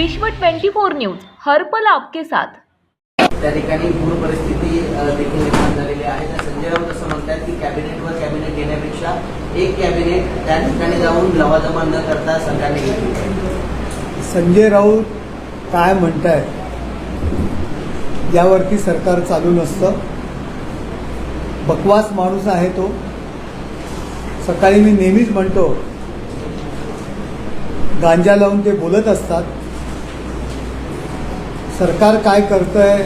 विश्व 24 न्यूज हर्पल आपके साथ. त्या ठिकाणी पूर परिस्थिती देखील निर्माण झालेली आहे. तर संजय राऊत असं म्हणतात की कॅबिनेटवर कॅबिनेट घेण्यापेक्षा एक कॅबिनेट त्या ठिकाणी जाऊन लवाजमा न करता सरकारने घेतली. संजय राऊत काय म्हणताय? यावरती सरकार चालू नसतं. बकवास माणूस आहे तो. सकाळी मी नेहमीच म्हणतो गांजा लावून ते बोलत असतात. सरकार काय करतं आहे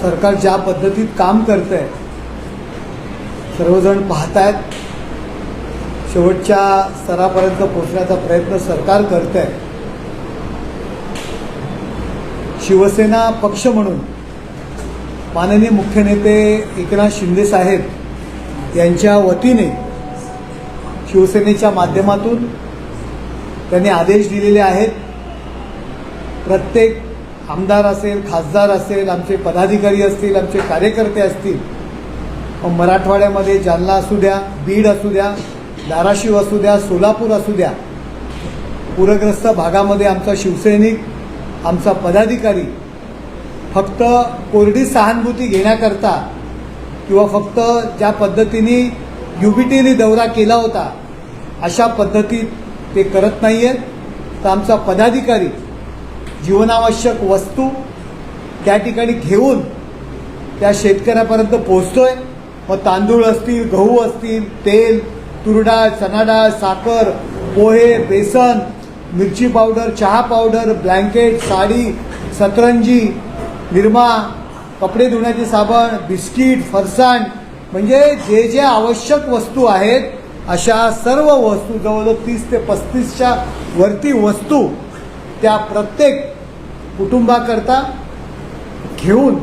सरकार ज्या पद्धतीत काम करतंय सर्वजण पाहतायत. शेवटच्या स्तरापर्यंत पोहोचण्याचा प्रयत्न सरकार करत आहे शिवसेना पक्ष म्हणून माननीय मुख्य नेते एकनाथ शिंदे साहेब यांच्या वतीने शिवसेनेच्या माध्यमातून त्यांनी आदेश दिलेले आहेत. प्रत्येक आमदार असेल खासदार असेल आमचे पदाधिकारी असतील आमचे कार्यकर्ते असतील मग मराठवाड्यामध्ये जालना असू द्या बीड असू द्या धाराशिव असू द्या सोलापूर असू द्या पूरग्रस्त भागामध्ये आमचा शिवसैनिक आमचा पदाधिकारी फक्त कोरडी सहानुभूती घेण्याकरता किंवा फक्त ज्या पद्धतीने युबीटीने दौरा केला होता अशा पद्धतीत ते करत नाही आहेत तर आमचा पदाधिकारी जीवनावश्यक वस्तू त्या ठिकाणी घेऊन त्या शेतकऱ्यापर्यंत पोहोचतोय. मग तांदूळ असतील गहू असतील तेल तुरडाळ चणाडाळ साखर पोहे बेसन मिरची पावडर चहा पावडर ब्लँकेट साडी सतरंजी निरमा कपडे धुण्याचे साबण बिस्किट फरसाण. म्हणजे जे जे आवश्यक वस्तू आहेत अशा सर्व वस्तू जवळजवळ तीस ते पस्तीसच्या वरती वस्तू त्या प्रत्येक कुटुंबाकरता घेऊन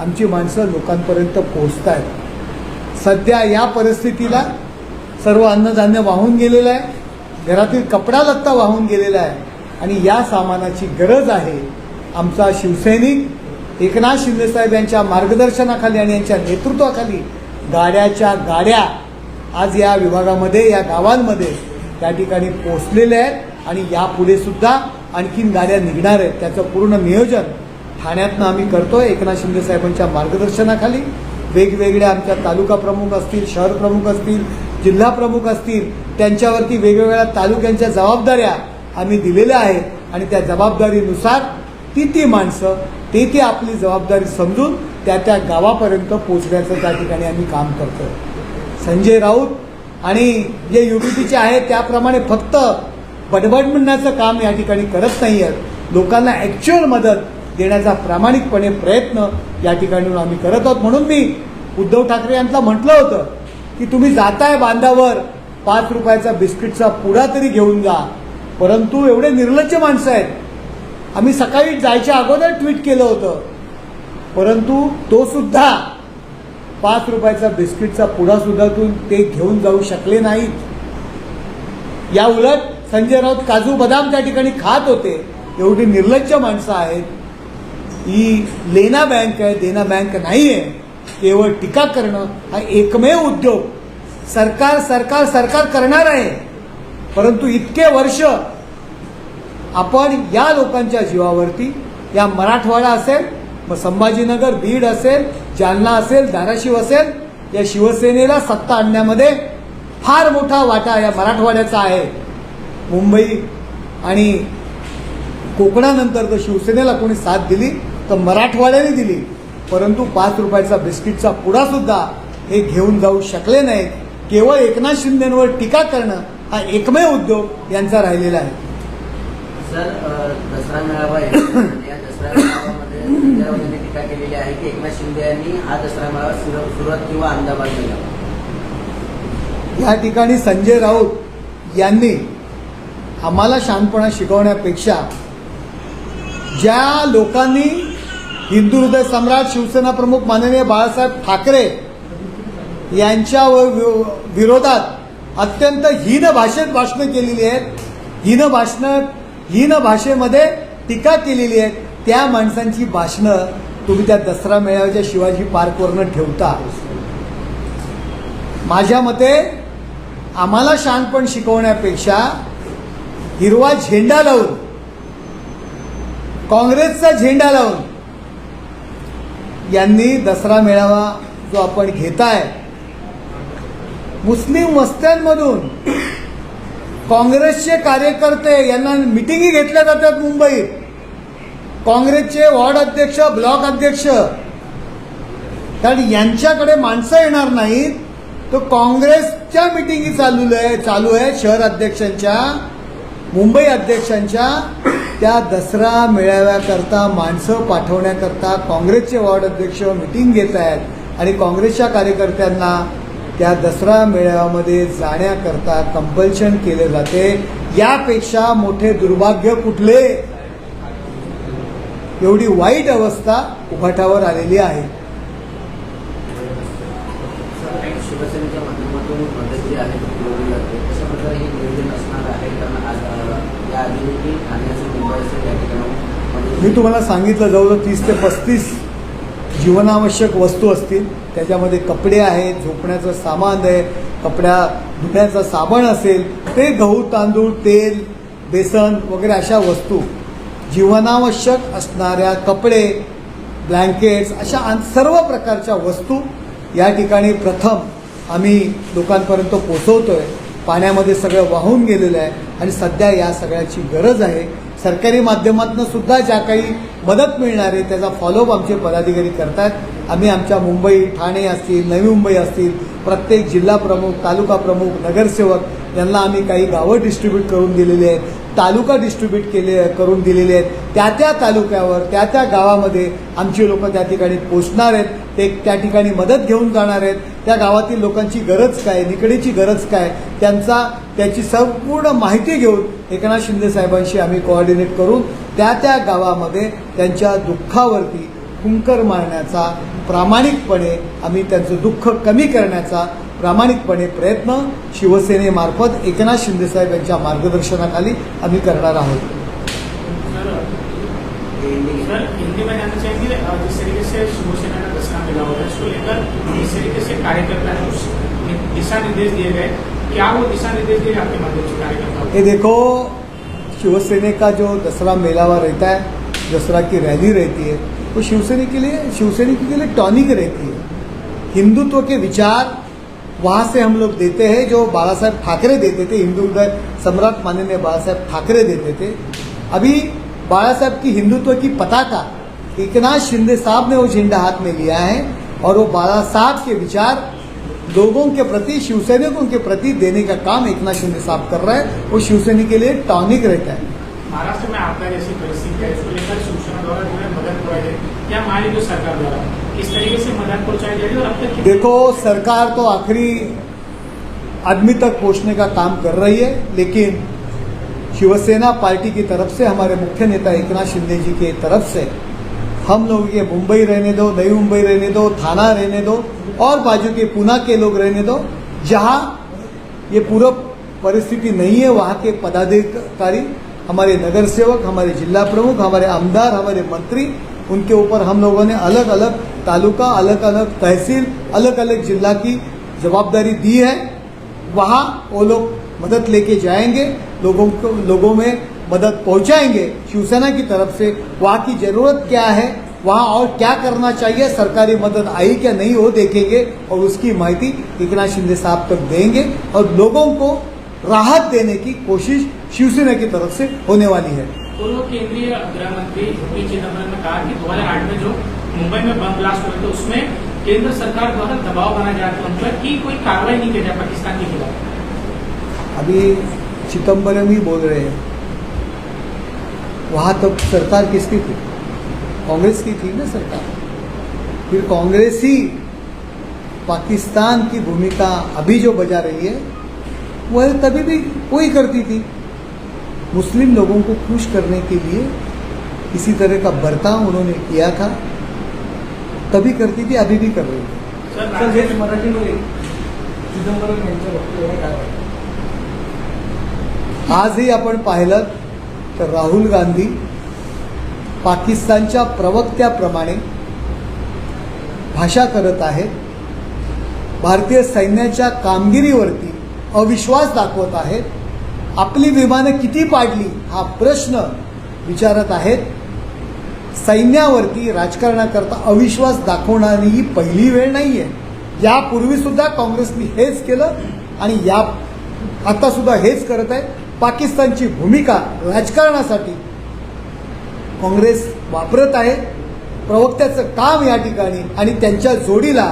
आमची माणसं लोकांपर्यंत पोहोचत आहेत सध्या या परिस्थितीला सर्व अन्नधान्य वाहून गेलेलं आहे. घरातील कपडा लत्ता वाहून गेलेला आहे. आणि या सामानाची गरज आहे आमचा शिवसैनिक एकनाथ शिंदेसाहेब यांच्या मार्गदर्शनाखाली आणि यांच्या नेतृत्वाखाली गाड्याच्या गाड्या आज या विभागामध्ये या गावांमध्ये त्या ठिकाणी पोचलेल्या आहेत. आणि यापुढे सुद्धा आणखीन गाड्या निघणार आहेत. त्याचं पूर्ण नियोजन ठाण्यातनं आम्ही करतोय. एकनाथ शिंदे साहेबांच्या मार्गदर्शनाखाली वेगवेगळ्या आमच्या तालुका प्रमुख असतील शहर प्रमुख असतील जिल्हा प्रमुख असतील त्यांच्यावरती वेगवेगळ्या तालुक्यांच्या जबाबदाऱ्या आम्ही दिलेल्या आहेत. आणि त्या जबाबदारीनुसार ती ती माणसं ते ते आपली जबाबदारी समजून त्या त्या गावापर्यंत पोचण्याचं त्या ठिकाणी आम्ही काम करतोय. संजय राऊत आणि जे युबीटीचे आहेत त्याप्रमाणे फक्त बडबडण्याचं म्हणण्याचं काम या ठिकाणी करत नाही आहेत लोकांना ॲक्च्युअल मदत देण्याचा प्रामाणिकपणे प्रयत्न या ठिकाणी आम्ही करत आहोत. म्हणून मी उद्धव ठाकरे यांना म्हटलं होतं की तुम्ही जाताय बांधावर पाच रुपयाचा बिस्किटचा पुडा तरी घेऊन जा. परंतु एवढे निर्लज्ज माणसं आहेत. आम्ही सकाळी जायच्या अगोदर ट्विट केलं होतं. परंतु तो सुद्धा पाच रुपयाचा बिस्किटचा पुडा सुद्धा ते घेऊन जाऊ शकले नाहीत. या उलट संजय राऊत काजू बदाम त्या ठिकाणी खात होते. एवढी निर्लज्ज माणसं आहेत. ही लेना बँक आहे देना बँक नाही आहे केवळ टीका करणं हा एकमेव उद्योग. सरकार सरकार सरकार करणार आहे. परंतु इतके वर्ष आपण या लोकांच्या जीवावरती या मराठवाडा असेल मग संभाजीनगर बीड असेल जालना असेल धाराशिव असेल या शिवसेनेला सत्ता आणण्यामध्ये फार मोठा वाटा या मराठवाड्याचा आहे. मुंबई आणि कोकणानंतर जर शिवसेनेला कोणी साथ दिली तर मराठवाड्याने दिली. परंतु पाच रुपयाचा बिस्किटचा पुडा सुद्धा हे घेऊन जाऊ शकले नाहीत. केवळ एकनाथ शिंदेवर टीका करणं हा एकमेव उद्योग यांचा राहिलेला आहे. सर दसरा मेळावा या दसरा मेळाव्यामध्ये टीका केलेली आहे की एकनाथ शिंदे यांनी हा दसरा मेळावा सुर- सुरत किंवा अहमदाबाद या ठिकाणी संजय राऊत यांनी आम्हाला शहाणपणा शिकवण्यापेक्षा ज्या लोकांनी हिंदू हृदय सम्राट शिवसेना प्रमुख माननीय बाळासाहेब ठाकरे यांच्या विरोधात अत्यंत हीन भाषेत भाषणं केलेली आहेत हीन भाषणं हीन भाषेमध्ये टीका केलेली आहे त्या माणसांची भाषणं तुम्ही त्या दसरा मेळाव्याच्या शिवाजी पार्कवरनं ठेवता. माझ्या मते आम्हाला शहाणपण शिकवण्यापेक्षा हिरवा झेंडा लावून काँग्रेसचा झेंडा लावून यांनी दसरा मेळावा जो आपण घेताय मुस्लिम वस्त्यांमधून काँग्रेसचे कार्यकर्ते यांना मिटिंगी घेतल्या जातात मुंबईत. काँग्रेसचे वॉर्ड अध्यक्ष ब्लॉक अध्यक्ष कारण यांच्याकडे माणसं येणार नाहीत. तर काँग्रेसच्या मिटिंगी चालू आहे चालू आहे शहर अध्यक्षांच्या. मुंबई अध्यक्षांच्या त्या दसरा मेळाव्याकरता माणसं पाठवण्याकरता काँग्रेसचे वॉर्ड अध्यक्ष मिटिंग घेत आहेत आणि काँग्रेसच्या कार्यकर्त्यांना त्या दसरा मेळाव्यामध्ये जाण्याकरता कंपल्शन केले जाते. यापेक्षा मोठे दुर्भाग्य कुठले? एवढी वाईट अवस्था उभाटावर आलेली आहे. शिवसेनेच्या माध्यमातून आधी मुंबई असेल या म्हणजे मी तुम्हाला सांगितलं जवळजवळ तीस ते पस्तीस जीवनावश्यक वस्तू असतील. त्याच्यामध्ये कपडे आहेत झोपण्याचं सामान आहे कपड्या धुण्याचं साबण असेल ते गहू तांदूळ तेल बेसन वगैरे अशा वस्तू जीवनावश्यक असणाऱ्या कपडे ब्लँकेट्स अशा सर्व प्रकारच्या वस्तू या ठिकाणी प्रथम आम्ही लोकांपर्यंत पोचवतो आहे पाण्यामध्ये सगळं वाहून गेलेलं आहे आणि सध्या या सगळ्याची गरज आहे. सरकारी माध्यमातून सुद्धा ज्या काही मदत मिळणार आहे त्याचा फॉलोअप आमचे पदाधिकारी करतात. आम्ही आमच्या मुंबई ठाणे असतील नवी मुंबई असतील प्रत्येक जिल्हा प्रमुख तालुका प्रमुख नगरसेवक यांना आम्ही काही गावं डिस्ट्रीब्यूट करून दिलेली आहेत. तालुका डिस्ट्रीब्यूट केले करून दिलेले आहेत. त्या त्या तालुक्यावर त्या त्या गावामध्ये आमची लोक त्या ठिकाणी पोचणार आहेत. ते त्या ठिकाणी मदत घेऊन जाणार आहेत. त्या गावातील लोकांची गरज काय निकडीची गरज काय त्यांचा त्याची संपूर्ण माहिती घेऊन एकनाथ शिंदे साहेबांशी आम्ही कोऑर्डिनेट करून त्या त्या गावामध्ये त्यांच्या दुःखावरती कुंकर मारण्याचा प्रामाणिकपणे आम्ही त्यांचं दुःख कमी करण्याचा प्रामाणिकपणे प्रयत्न शिवसेनेमार्फत एकनाथ शिंदेसाहेब यांच्या मार्गदर्शनाखाली आम्ही करणार आहोत. हे इंडिया- सर हिंदी में जानना चाहेंगे अ, जिस तरीके से शिवसेना का दसरा मिला हुआ है उसको लेकर जिस तरीके से कार्यकर्ता है उस दिशा निर्देश दिए गए क्या वो दिशा निर्देश दिए आपके माध्यम से कार्यकर्ताओं ये देखो शिवसेने का जो दसरा मेलावा रहता है दसरा की रैली रहती है वो शिवसेने के लिए शिवसैनिक के लिए टॉनिक रहती है। हिंदुत्व के विचार वहाँ से हम लोग देते हैं जो बाला साहेब ठाकरे देते थे हिंदू हृदय सम्राट माननीय बाला साहेब ठाकरे देते थे। अभी बाला साहेब की हिंदुत्व की पताका एकनाथ शिंदे साहब ने वो झंडा हाथ में लिया है और वो बाला साहब के विचार लोगों के प्रति, शिवसैनिकों के प्रति देने का काम एकनाथ शिंदे साहब कर रहे हैं। वो शिवसेना के लिए टॉनिक रहता है। महाराष्ट्र में आपदा जैसी परिस्थिति है, इसको लेकर शिवसेना द्वारा है मदद करवाई जाए मान लीजिए सरकार द्वारा? किस तरीके से मदद पहुंचाई जाएगी और अब तक देखो, सरकार तो आखिरी आदमी तक पहुँचने का काम कर रही है, लेकिन शिवसेना पार्टी की तरफ़ से, हमारे मुख्य नेता एकनाथ शिंदे जी की तरफ़ से, हम लोग ये मुंबई रहने दो, नई मुंबई रहने दो, थाना रहने दो, और बाजू के पूना के लोग रहने दो, जहाँ ये पूरा परिस्थिति नहीं है, वहाँ के पदाधिकारी, हमारे नगर सेवक, हमारे जिला प्रमुख, हमारे आमदार, हमारे मंत्री, उनके ऊपर हम लोगों ने अलग अलग तालुका, अलग अलग तहसील, अलग अलग जिला की जवाबदारी दी है। वहाँ वो लोग मदद लेके जाएँगे, लोगों को, लोगों में मदद पहुंचाएँगे। शिवसेना की तरफ़ से वहाँ की ज़रूरत क्या है, वहाँ और क्या करना चाहिए, सरकारी मदद आई क्या नहीं हो देखेंगे और उसकी माहिती एकनाथ शिंदे साहब तक देंगे और लोगों को राहत देने की कोशिश शिवसेना की तरफ़ से होने वाली है। पूर्व केंद्रीय गृह मंत्री चिदम्बरम ने कहा कि 2008 में जो मुंबई में बम ब्लास्ट हुए थे, उसमें केंद्र सरकार द्वारा दबाव बनाया जा रहा था कि कोई कार्रवाई नहीं की जाए पाकिस्तान के खिलाफ। अभी चिदम्बरम ही बोल रहे हैं। वहाँ तब सरकार किसकी थी? कांग्रेस की थी ना सरकार। फिर कांग्रेस ही पाकिस्तान की भूमिका अभी जो बजा रही है, वह तभी भी वही करती थी। मुस्लिम लोगों को खुश करने के लिए इसी तरह का बर्ताव उन्होंने किया था। तभी करती थी अभी भी कर रही है वाटतं? आजही आपण पाहिलं तर राहुल गांधी पाकिस्तानच्या प्रवक्त्याप्रमाणे भाषा करत आहेत. भारतीय सैन्याच्या कामगिरीवरती अविश्वास दाखवत आहेत. आपली विमानं किती पाडली हा प्रश्न विचारत आहेत. सैन्यावरती राजकारणाकरता अविश्वास दाखवणारी ही पहिली वेळ नाही आहे यापूर्वीसुद्धा काँग्रेसने हेच केलं आणि या आतासुद्धा हेच करत आहे. पाकिस्तानची भूमिका राजकारणासाठी काँग्रेस वापरत आहे. प्रवक्त्याचं काम या ठिकाणी आणि त्यांच्या जोडीला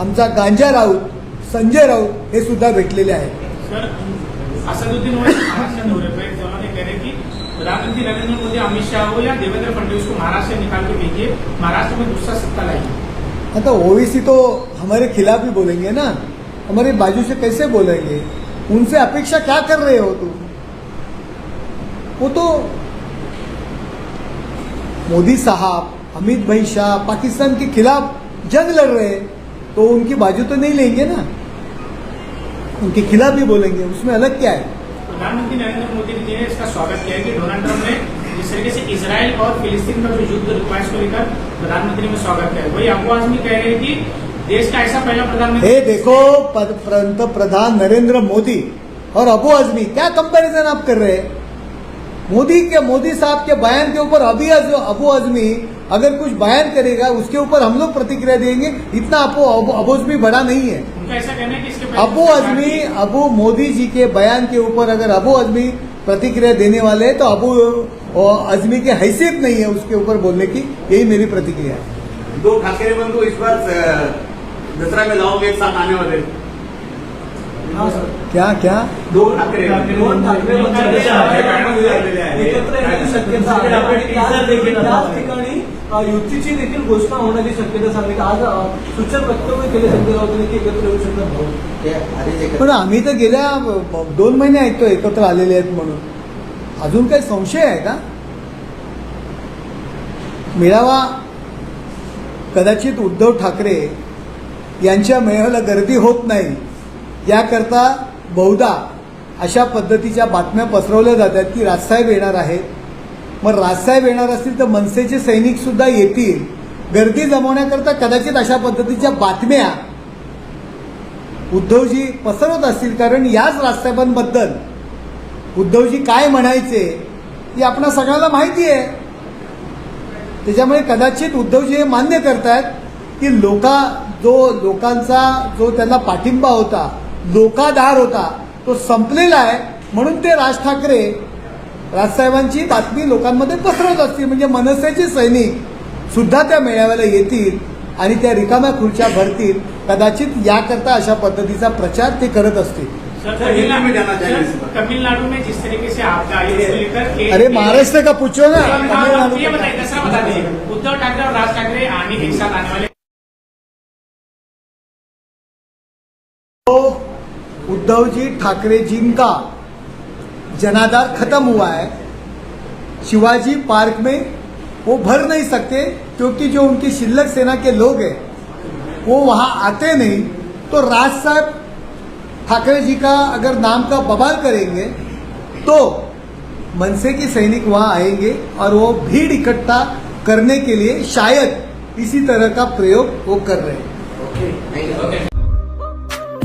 आमचा गांजा राऊत संजय राऊत हे सुद्धा भेटलेले आहेत. प्रधानमंत्री नरेंद्र मोदी अमित शाह हो या देवेंद्र फडणवीस को महाराष्ट्र से निकाल के भेजिए। महाराष्ट्र में दूसरा सत्ता लाइए आता ओवीसी तो हमारे खिलाफ ही बोलेंगे ना। हमारे बाजू से कैसे बोलेंगे? उनसे अपेक्षा क्या कर रहे हो तुम? वो तो मोदी साहब अमित भाई शाह पाकिस्तान के खिलाफ जंग लड़ रहे हैं तो उनकी बाजू तो नहीं लेंगे ना। उनके खिलाफ भी बोलेंगे उसमें अलग क्या है? प्रधानमंत्री नरेंद्र मोदी ने इसका स्वागत किया है कि डोनाल्ड ट्रंप ने जिस तरीके से इसराइल और फिलिस्तीन का जो युद्ध रुकवा इसको लेकर प्रधानमंत्री ने स्वागत किया वही अबू आजमी कह रहे हैं कि देश का ऐसा पहला प्रधानमंत्री हे देखो पंतप्रधान नरेंद्र मोदी और अबू आजमी क्या कंपैरिजन आप कर रहे हैं? मोदी के मोदी साहब के बयान के ऊपर अभी अबू आजमी अगर कुछ बयान करेगा उसके ऊपर हम लोग प्रतिक्रिया देंगे इतना अबू अबू आजमी बड़ा नहीं है। उनका ऐसा कहना है कि इसके अबू आजमी अबू मोदी जी के बयान के ऊपर अगर अबू आजमी प्रतिक्रिया देने वाले हैं तो अबू अजमी की हैसियत नहीं है उसके ऊपर बोलने की यही मेरी प्रतिक्रिया है। दो ठाकरे बंधु इस बार दसरा में लाओगे एक साथ आने वाले? क्या क्या? दो ठाकरे एकत्र युतीची देखील घोषणा होण्याची शक्यता सांगितली. आज सूचक वक्तव्य केले संजय राऊतांनी की एकत्र येऊ शकत पण आम्ही तर गेल्या दोन महिने ऐकतो एकत्र आलेले आहेत म्हणून. अजून काही संशय आहे का? मेळावा? कदाचित उद्धव ठाकरे यांच्या मेळाव्याला गर्दी होत नाही. याकरता बहुधा अशा पद्धतीच्या बातम्या पसरवल्या जातात की राजसाहेब येणार आहेत. मग राजसाहेब येणार असतील तर मनसेचे सैनिक सुद्धा येतील. गर्दी जमवण्याकरता कदाचित अशा पद्धतीच्या बातम्या उद्धवजी पसरवत असतील. कारण याच राजसाहेबांबद्दल उद्धवजी काय म्हणायचे हे आपणा सगळ्यांना माहिती आहे. त्याच्यामुळे कदाचित उद्धवजी हे मान्य करतायत की लोका जो लोकांचा जो त्यांना पाठिंबा होता लोकाधार होता तो संपलेला आहे. म्हणून ते राज ठाकरे राजसाहेबांची बातमी लोकांमध्ये पसरवत असतील म्हणजे मनसेचे सैनिक सुद्धा त्या मेळाव्याला येतील आणि त्या रिकाम्या खुर्च्या भरतील. कदाचित याकरता अशा पद्धतीचा प्रचार ते करत असतील. तमिलनाडु में जिस तरीके से आपदा आई उसको लेकर अरे महाराष्ट्र का पूछो ना. तमिलनाडु ये का बताइए दूसरा बता दीजिए उद्धव ठाकरे और राज ठाकरे आने के साथ आने वाले तो उद्धव जी ठाकरे जी का जनाधार खत्म हुआ है। शिवाजी पार्क में वो भर नहीं सकते, क्योंकि जो उनकी शिल्लक सेना के लोग हैं, वो वहाँ आते नहीं। तो राज साहब ठाकरे जी का अगर नाम का बवाल करेंगे तो मनसे के सैनिक वहाँ आएँगे और वो भीड़ इकट्ठा करने के लिए शायद इसी तरह का प्रयोग वो कर रहे हैं। थँक्यू